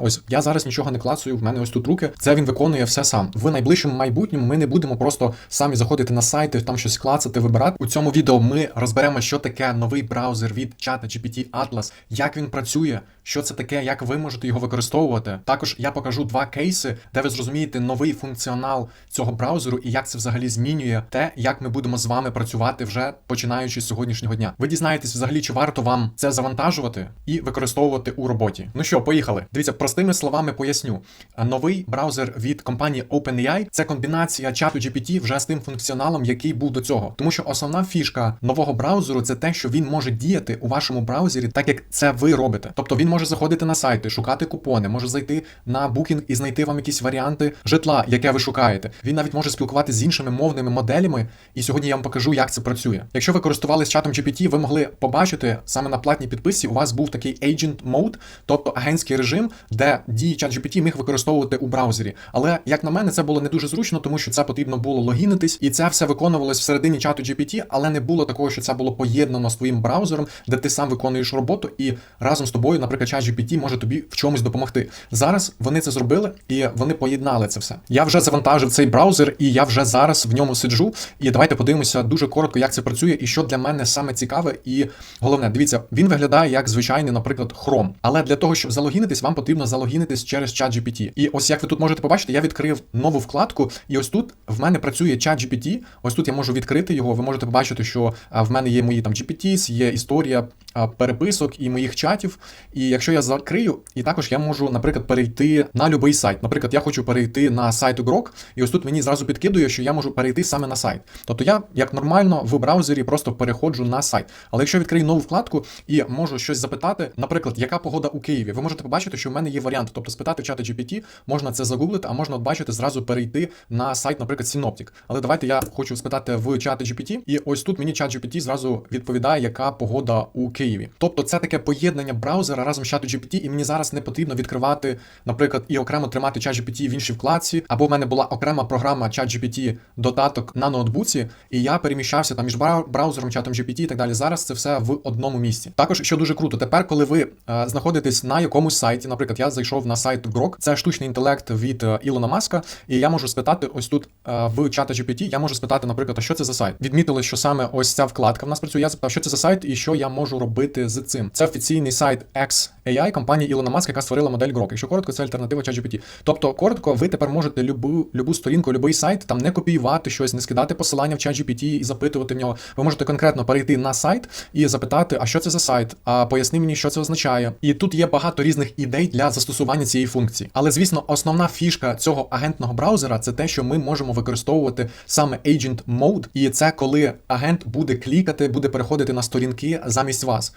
Ось я зараз нічого не клацаю, в мене ось тут руки. Це він виконує все сам. В найближчому майбутньому ми не будемо просто самі заходити на сайти, там щось клацати, вибирати. У цьому відео ми розберемо, що таке новий браузер від чата GPT Atlas, як він працює, що це таке, як ви можете його використовувати. Також я покажу два кейси, де ви зрозумієте новий функціонал цього браузеру і як це взагалі змінює те, як ми будемо з вами працювати вже починаючи з сьогоднішнього дня. Ви дізнаєтесь взагалі, чи варто вам це завантажувати і використовувати у роботі. Ну що, поїхали. Дивіться, простими словами поясню. Новий браузер від компанії OpenAI – це комбінація чату GPT вже з тим функціоналом, який був до цього. Тому що основна фішка нового браузеру це те, що він може діяти у вашому браузері, так як це ви робите. Тобто він може заходити на сайти, шукати купони, може зайти на Booking і знайти вам якісь варіанти житла, яке ви шукаєте. Він навіть може спілкуватися з іншими мовними моделями. І сьогодні я вам покажу, як це працює. Якщо ви користувалися чатом GPT, ви могли побачити саме на платній підписці. У вас був такий agent mode, тобто агентський режим, де дії чат GPT міг використовувати у браузері. Але як на мене, це було не дуже зручно, тому що це потрібно було логінитись, і це все виконувалось всередині чату GPT, але не було такого, що це було поєднано з твоїм браузером, де ти сам виконуєш роботу, і разом з тобою, наприклад, чат GPT може тобі в чомусь допомогти. Зараз вони це зробили і вони поєднали це все. Я вже завантажив цей браузер, і я вже зараз в ньому сиджу. І давайте подивимося дуже коротко, як це працює, і що для мене саме цікаве. І головне, дивіться, він виглядає як звичайний, наприклад, Chrome. Але для того, щоб залогінитись, вам потрібно залогінитись через чат GPT. І ось як ви тут можете побачити, я відкрив нову вкладку, і ось тут в мене працює чат GPT. Ось тут я можу відкрити його. Ви можете побачити, що в мене є мої там GPTs, є історія переписок і моїх чатів. І якщо я закрию, і також я можу, наприклад, перейти на будь-який сайт. Наприклад, я хочу перейти на сайт Grok, і ось тут мені зразу підкидує, що я можу перейти саме на сайт. Тобто я, як нормально, в браузері просто переходжу на сайт. Але якщо я відкрию нову вкладку і можу щось запитати, наприклад, яка погода у Києві, ви можете побачити, що в мене є варіант, тобто спитати чата GPT, можна це загуглити, а можна бачити зразу перейти на сайт, наприклад, Synoptic. Але давайте я хочу спитати в чата GPT, і ось тут мені чат GPT зразу відповідає, яка погода у Києві. Тобто це таке поєднання браузера разом з чатом GPT, і мені зараз не потрібно відкривати, наприклад, і окремо тримати чат GPT в іншій вкладці, або в мене була окрема програма чат GPT додаток на ноутбуці, і я переміщався там між бра- браузером, чатом GPT і так далі. Зараз це все в одному місці. Також що дуже круто, тепер, коли ви е, знаходитесь на якомусь сайті, наприклад, я зайшов на сайт Grok, це штучний інтелект від е, Ілона Маска, і я можу спитати ось тут е, в чата GPT, я можу спитати, наприклад, а що це за сайт? Відмітили, що саме ось ця вкладка в нас працює. Я запитав, що це за сайт і що я можу робити з цим. Це офіційний сайт XAI компанії Ілона Маска, яка створила модель Grok. Якщо коротко, це альтернатива ChatGPT. Тобто, коротко, ви тепер можете любу, любу сторінку, любий сайт там не копіювати щось, не скидати посилання в ChatGPT і запитувати в нього. Ви можете конкретно перейти на сайт і запитати, а що це за сайт, а поясни мені, що це означає. І тут є багато різних ідей для застосування цієї функції. Але звісно, основна фішка цього агентного браузера це те, що ми можемо використовувати саме Agent Mode, і це коли агент буде клікати, буде переходити на сторінки замість вас.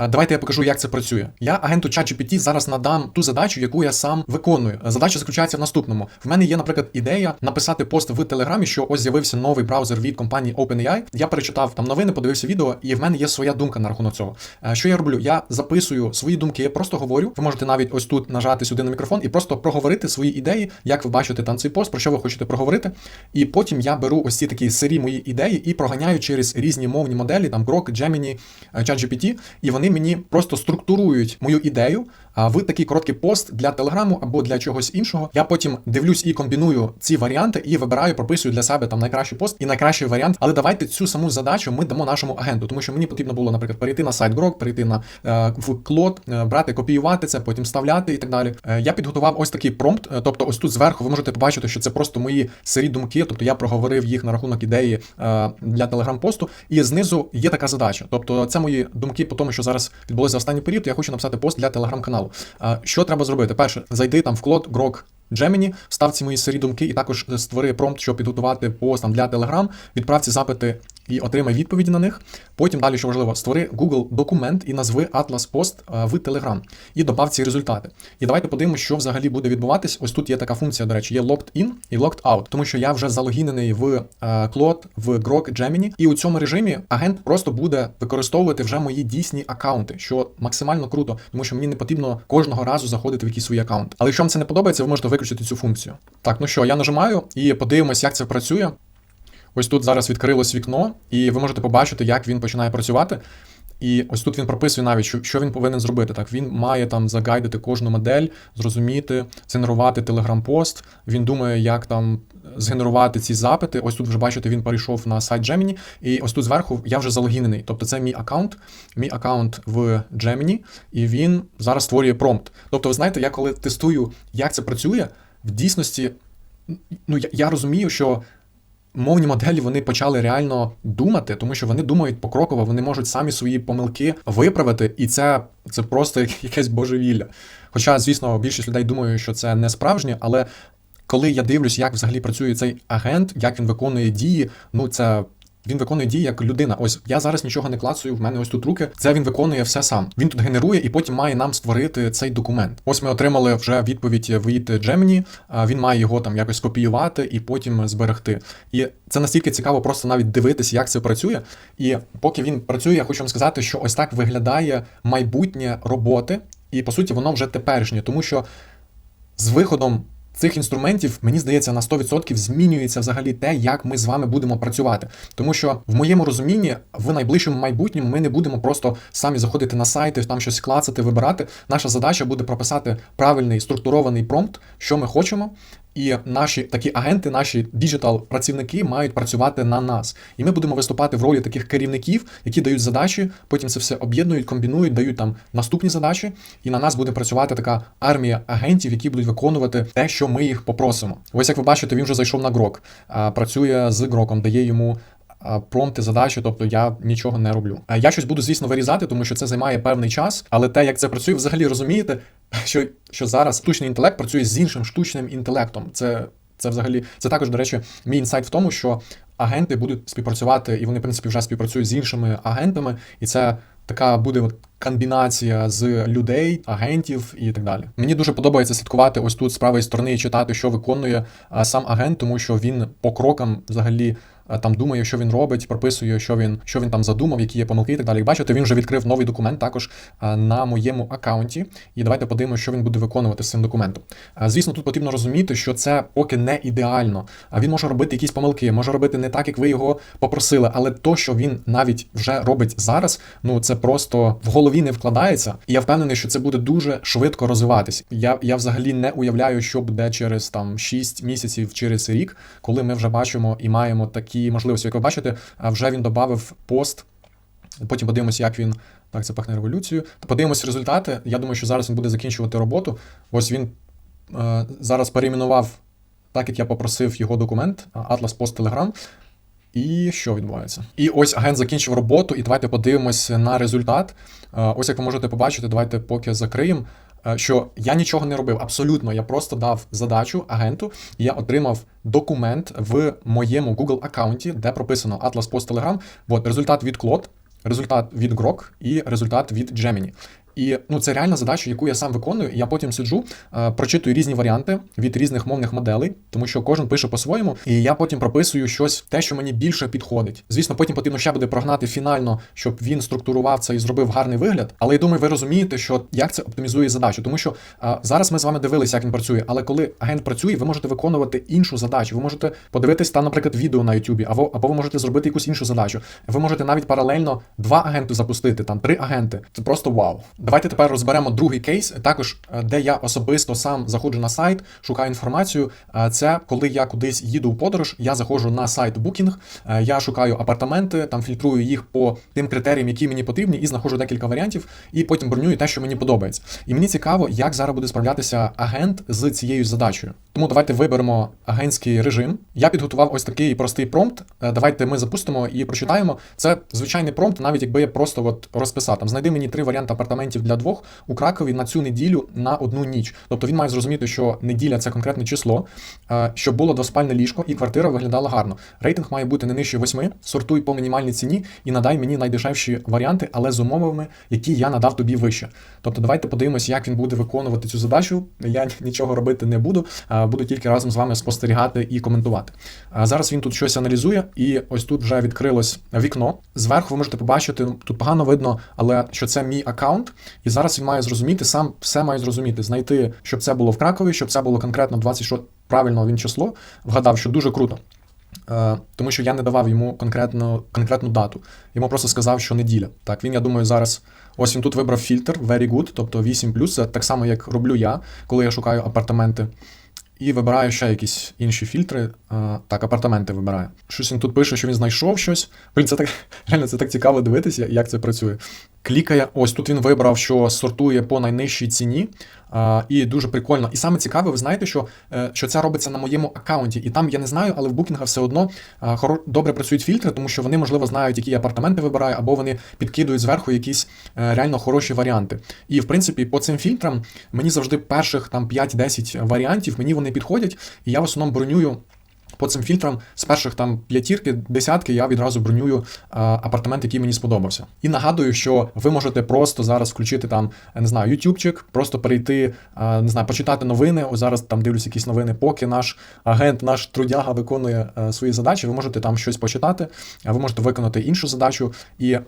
А, Давайте я покажу, як це працює. Я агенту ChatGPT зараз надам ту задачу, яку я сам виконую. Задача заключається в наступному. В мене є, наприклад, ідея написати пост в Телеграмі, що ось з'явився новий браузер від компанії OpenAI. Я перечитав там новини, подивився відео, і в мене є своя думка на рахунок цього. Е, Що я роблю? Я записую свої думки, я просто говорю. Ви можете навіть ось тут нажати сюди на мікрофон і просто проговорити свої ідеї, як ви бачите там цей пост, про що ви хочете проговорити. І потім я беру ось ці такі сирі мої ідеї і проганяю через різні мовні моделі, там Grok, Gemini, е, ChatGPT, і вони мені просто структурують мою ідею а, в такий короткий пост для телеграму або для чогось іншого. Я потім дивлюсь і комбіную ці варіанти і вибираю, прописую для себе там найкращий пост і найкращий варіант. Але давайте цю саму задачу ми дамо нашому агенту, тому що мені потрібно було, наприклад, перейти на сайт Grok, перейти на е, в клод, е, брати, копіювати це, потім вставляти і так далі. Е, я підготував ось такий промпт, тобто ось тут зверху ви можете побачити, що це просто мої сирі думки, тобто я проговорив їх на рахунок ідеї для телеграм-посту, і знизу є така задача. Тобто це мої думки по тому, що зараз відбулося за останній період. Я хочу написати пост для телеграм-каналу. Що треба зробити? Перше, зайди там в клод Grok Gemini, став ці мої сирі думки, і також створи промпт, щоб підготувати пост там для Telegram, відправ ці запити і отримай відповіді на них. Потім далі, що важливо, створи Google документ і назви Atlas Post е, в Telegram і добав ці результати. І давайте подивимося, що взагалі буде відбуватись. Ось тут є така функція, до речі, є Logged In і Logged Out, тому що я вже залогінений в е, Claude, в Grok Gemini, і у цьому режимі агент просто буде використовувати вже мої дійсні акаунти, що максимально круто, тому що мені не потрібно кожного разу заходити в якийсь свій аккаунт. Але якщо вам це не подобається, ви можете виключити цю функцію. Так, ну що, я нажимаю і подивимось, як це працює. Ось тут зараз відкрилось вікно, і ви можете побачити, як він починає працювати. І ось тут він прописує навіть, що, він повинен зробити. Так, він має там загайдити кожну модель, зрозуміти, згенерувати телеграм-пост. Він думає, як там згенерувати ці запити. Ось тут вже бачите, він перейшов на сайт Gemini, і ось тут зверху я вже залогінений. Тобто це мій аккаунт, мій аккаунт в Gemini, і він зараз створює промпт. Тобто, ви знаєте, я коли тестую, як це працює, в дійсності, ну я, я розумію, що. Мовні моделі вони почали реально думати, тому що вони думають покроково, вони можуть самі свої помилки виправити, і це це просто якесь божевілля. Хоча, звісно, більшість людей думає, що це не справжнє, але коли я дивлюсь, як взагалі працює цей агент, як він виконує дії, ну це. Він виконує дії як людина. Ось я зараз нічого не клацаю, в мене ось тут руки. Це він виконує все сам. Він тут генерує і потім має нам створити цей документ. Ось ми отримали вже відповідь від Gemini, Він має його там якось скопіювати і потім зберегти. І це настільки цікаво, просто навіть дивитися, як це працює. І поки він працює, я хочу вам сказати, що ось так виглядає майбутнє роботи, і по суті воно вже теперішнє, тому що з виходом цих інструментів, мені здається, на 100% змінюється взагалі те, як ми з вами будемо працювати. Тому що в моєму розумінні в найближчому майбутньому ми не будемо просто самі заходити на сайти, там щось клацати, вибирати. Наша задача буде прописати правильний структурований промпт, що ми хочемо. І наші такі агенти, наші діджитал-працівники мають працювати на нас. І ми будемо виступати в ролі таких керівників, які дають задачі, потім це все об'єднують, комбінують, дають там наступні задачі. І на нас буде працювати така армія агентів, які будуть виконувати те, що ми їх попросимо. Ось як ви бачите, він вже зайшов на грок, працює з гроком, дає йому промпти, задачі, тобто я нічого не роблю. Я щось буду, звісно, вирізати, тому що це займає певний час, але те, як це працює, взагалі розумієте, що що зараз штучний інтелект працює з іншим штучним інтелектом. Це це взагалі це також, до речі, мій інсайт в тому, що агенти будуть співпрацювати, і вони, в принципі, вже співпрацюють з іншими агентами, і це така буде от комбінація з людей, агентів і так далі. Мені дуже подобається слідкувати ось тут з правої сторони і читати, що виконує сам агент, тому що він по крокам взагалі там думає, що він робить, прописує, що він що він там задумав, які є помилки і так далі. Бачите, він вже відкрив новий документ також на моєму аккаунті. І давайте подивимося, що він буде виконувати з цим документом. Звісно, тут потрібно розуміти, що це поки не ідеально. А він може робити якісь помилки, може робити не так, як ви його попросили, але то, що він навіть вже робить зараз, ну це просто в голові не вкладається. І я впевнений, що це буде дуже швидко розвиватися. Я я взагалі не уявляю, що буде через там 6 місяців, через рік, коли ми вже бачимо і маємо такі такі можливості. Як ви бачите, вже він додав пост. Потім подивимося, як він так це пахне революцією. Подивимося результати. Я думаю, що зараз він буде закінчувати роботу. Ось він е, зараз перейменував, так як я попросив його документ, Atlas Post Telegram. І що відбувається? І ось агент закінчив роботу, і давайте подивимося на результат. Е, ось як ви можете побачити, давайте поки закриємо. Е, що я нічого не робив. Абсолютно, я просто дав задачу агенту, і я отримав документ в моєму Google аккаунті, де прописано Atlas Post Telegram. От результат від Клод, результат від Grok і результат від Gemini. І ну це реальна задача, яку я сам виконую. Я потім сиджу, е, прочитую різні варіанти від різних мовних моделей, тому що кожен пише по-своєму, і я потім прописую щось, те, що мені більше підходить. Звісно, потім потрібно ще буде прогнати фінально, щоб він структурував це і зробив гарний вигляд. Але я думаю, ви розумієте, що як це оптимізує задачу, тому що а, е, зараз ми з вами дивилися, як він працює. Але коли агент працює, ви можете виконувати іншу задачу. Ви можете подивитись там, наприклад, відео на YouTube, або або ви можете зробити якусь іншу задачу. Ви можете навіть паралельно два агенти запустити, там три агенти. Це просто вау. Давайте тепер розберемо другий кейс, також е, де я особисто сам заходжу на сайт, шукаю інформацію. Е, це коли я кудись їду в подорож, я заходжу на сайт Booking, е, я шукаю апартаменти, там фільтрую їх по тим критеріям, які мені потрібні, і знаходжу декілька варіантів, і потім бронюю те, що мені подобається. І мені цікаво, як зараз буде справлятися агент з цією задачею. Тому давайте виберемо агентський режим. Я підготував ось такий простий промпт. Давайте ми запустимо і прочитаємо. Це звичайний промпт, навіть якби я просто от розписав. Там знайди мені три варіанти апартаментів для двох у Кракові на цю неділю на одну ніч. Тобто він має зрозуміти, що неділя це конкретне число, е, щоб було двоспальне ліжко і квартира виглядала гарно. Рейтинг має бути не нижче восьми. Сортуй по мінімальній ціні і надай мені найдешевші варіанти, але з умовами, які я надав тобі вище. Тобто, давайте подивимося, як він буде виконувати цю задачу. Я нічого робити не буду, буду тільки разом з вами спостерігати і коментувати. Зараз він тут щось аналізує, і ось тут вже відкрилось вікно. Зверху ви можете побачити, тут погано видно, але що це мій аккаунт. І зараз він має зрозуміти, сам все має зрозуміти, знайти, щоб це було в Кракові, щоб це було конкретно 26 правильно він число, вгадав, що дуже круто. Е, тому що я не давав йому конкретну, конкретну дату. Йому просто сказав, що неділя. Так, він, я думаю, зараз. Ось він тут вибрав фільтр Very Good, тобто 8 це так само, як роблю я, коли я шукаю апартаменти. І вибираю ще якісь інші фільтри. Е, так, апартаменти вибираю. Щось він тут пише, що він знайшов щось. Блін, це так реально це так цікаво дивитися, як це працює. Клікає, ось тут він вибрав, що сортує по найнижчій ціні. І дуже прикольно. І саме цікаве, ви знаєте, що е, що це робиться на моєму аккаунті. І там я не знаю, але в букінга все одно добре працюють фільтри, тому що вони, можливо, знають, які апартаменти вибираю, або вони підкидують зверху якісь е, реально хороші варіанти. І в принципі, по цим фільтрам мені завжди перших там 5-10 варіантів, мені вони підходять, і я в основному бронюю. По цим фільтрам з перших там п'ятірки, десятки я відразу бронюю а, апартамент, який мені сподобався. І нагадую, що ви можете просто зараз включити там, не знаю, ютубчик, просто перейти, а, не знаю, почитати новини. Ось зараз там дивлюсь якісь новини, поки наш агент, наш трудяга виконує а, свої задачі. Ви можете там щось почитати, а ви можете виконати іншу задачу і.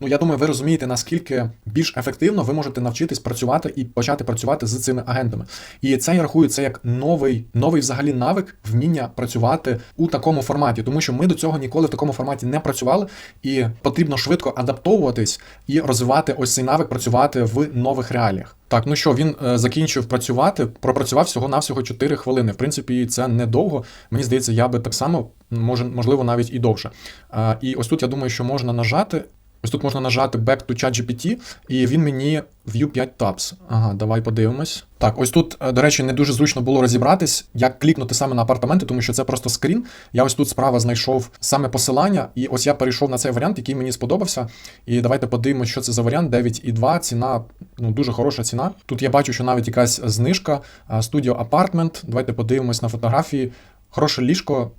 Ну, я думаю, ви розумієте, наскільки більш ефективно ви можете навчитись працювати і почати працювати з цими агентами. І це я рахую це як новий, новий взагалі навик вміння працювати у такому форматі, тому що ми до цього ніколи в такому форматі не працювали, і потрібно швидко адаптовуватись і розвивати ось цей навик, працювати в нових реаліях. Так, ну що, він е, закінчив працювати, пропрацював всього-навсього 4 хвилини. В принципі, це недовго. Мені здається, я би так само, може, можливо, навіть і довше. Е, і ось тут я думаю, що можна нажати. Ось тут можна нажати Back to ChatGPT, і він мені View 5 Tabs. Ага, давай подивимось. Так, ось тут, е, до речі, не дуже зручно було розібратись, як клікнути саме на апартаменти, тому що це просто скрін. Я ось тут справа знайшов саме посилання, і ось я перейшов на цей варіант, який мені сподобався. І давайте подивимось, що це за варіант. 9,2, ціна, ну дуже хороша ціна. Тут я бачу, що навіть якась знижка. е, Studio Apartment. Давайте подивимось на фотографії. Хороше ліжко.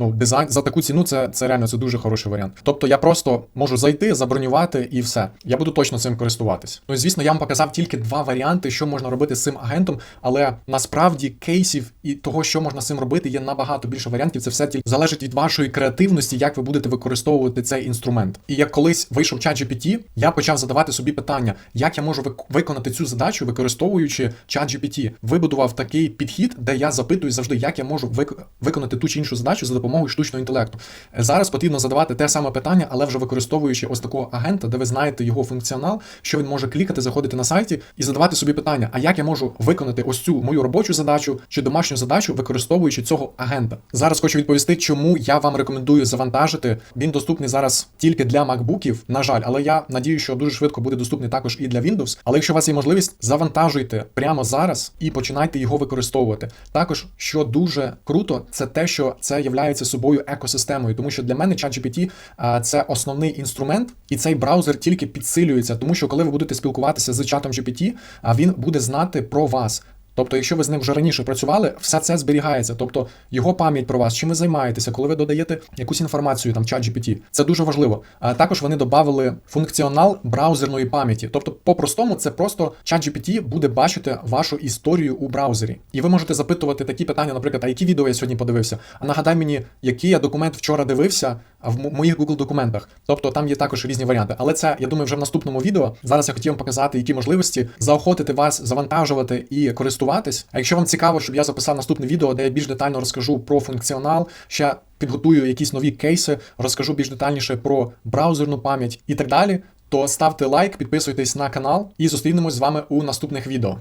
Ну, дизайн за таку ціну це, це реально це дуже хороший варіант. Тобто я просто можу зайти, забронювати і все. Я буду точно цим користуватись. Ну і звісно, я вам показав тільки два варіанти, що можна робити з цим агентом, але насправді кейсів і того, що можна з цим робити, є набагато більше варіантів. Це все тільки залежить від вашої креативності, як ви будете використовувати цей інструмент. І як колись вийшов ChatGPT, я почав задавати собі питання, як я можу виконати цю задачу, використовуючи ChatGPT. Вибудував такий підхід, де я запитую завжди, як я можу виконати ту чи іншу задачу за допомогою штучного інтелекту. Зараз потрібно задавати те саме питання, але вже використовуючи ось такого агента, де ви знаєте його функціонал, що він може клікати, заходити на сайті і задавати собі питання: а як я можу виконати ось цю мою робочу задачу чи домашню задачу, використовуючи цього агента? Зараз хочу відповісти, чому я вам рекомендую завантажити. Він доступний зараз тільки для MacBookів, на жаль, але я надію, що дуже швидко буде доступний також і для Windows. Але якщо у вас є можливість, завантажуйте прямо зараз і починайте його використовувати. Також, що дуже круто, це те, що це є собою екосистемою, тому що для мене ChatGPT це основний інструмент, і цей браузер тільки підсилюється, тому що коли ви будете спілкуватися з чатом GPT, він буде знати про вас. Тобто, якщо ви з ним вже раніше працювали, все це зберігається. Тобто його пам'ять про вас, чим ви займаєтеся, коли ви додаєте якусь інформацію, там чат GPT, це дуже важливо. А також вони додали функціонал браузерної пам'яті. Тобто, по-простому, це просто чат GPT буде бачити вашу історію у браузері. І ви можете запитувати такі питання, наприклад, а які відео я сьогодні подивився? А нагадай мені, який я документ вчора дивився в моїх Google документах. Тобто там є також різні варіанти. Але це я думаю, вже в наступному відео. Зараз я хотів вам показати, які можливості заохотити вас завантажувати і користуватись. А якщо вам цікаво, щоб я записав наступне відео, де я більш детально розкажу про функціонал, ще підготую якісь нові кейси, розкажу більш детальніше про браузерну пам'ять і так далі. То ставте лайк, підписуйтесь на канал і зустрінемось з вами у наступних відео.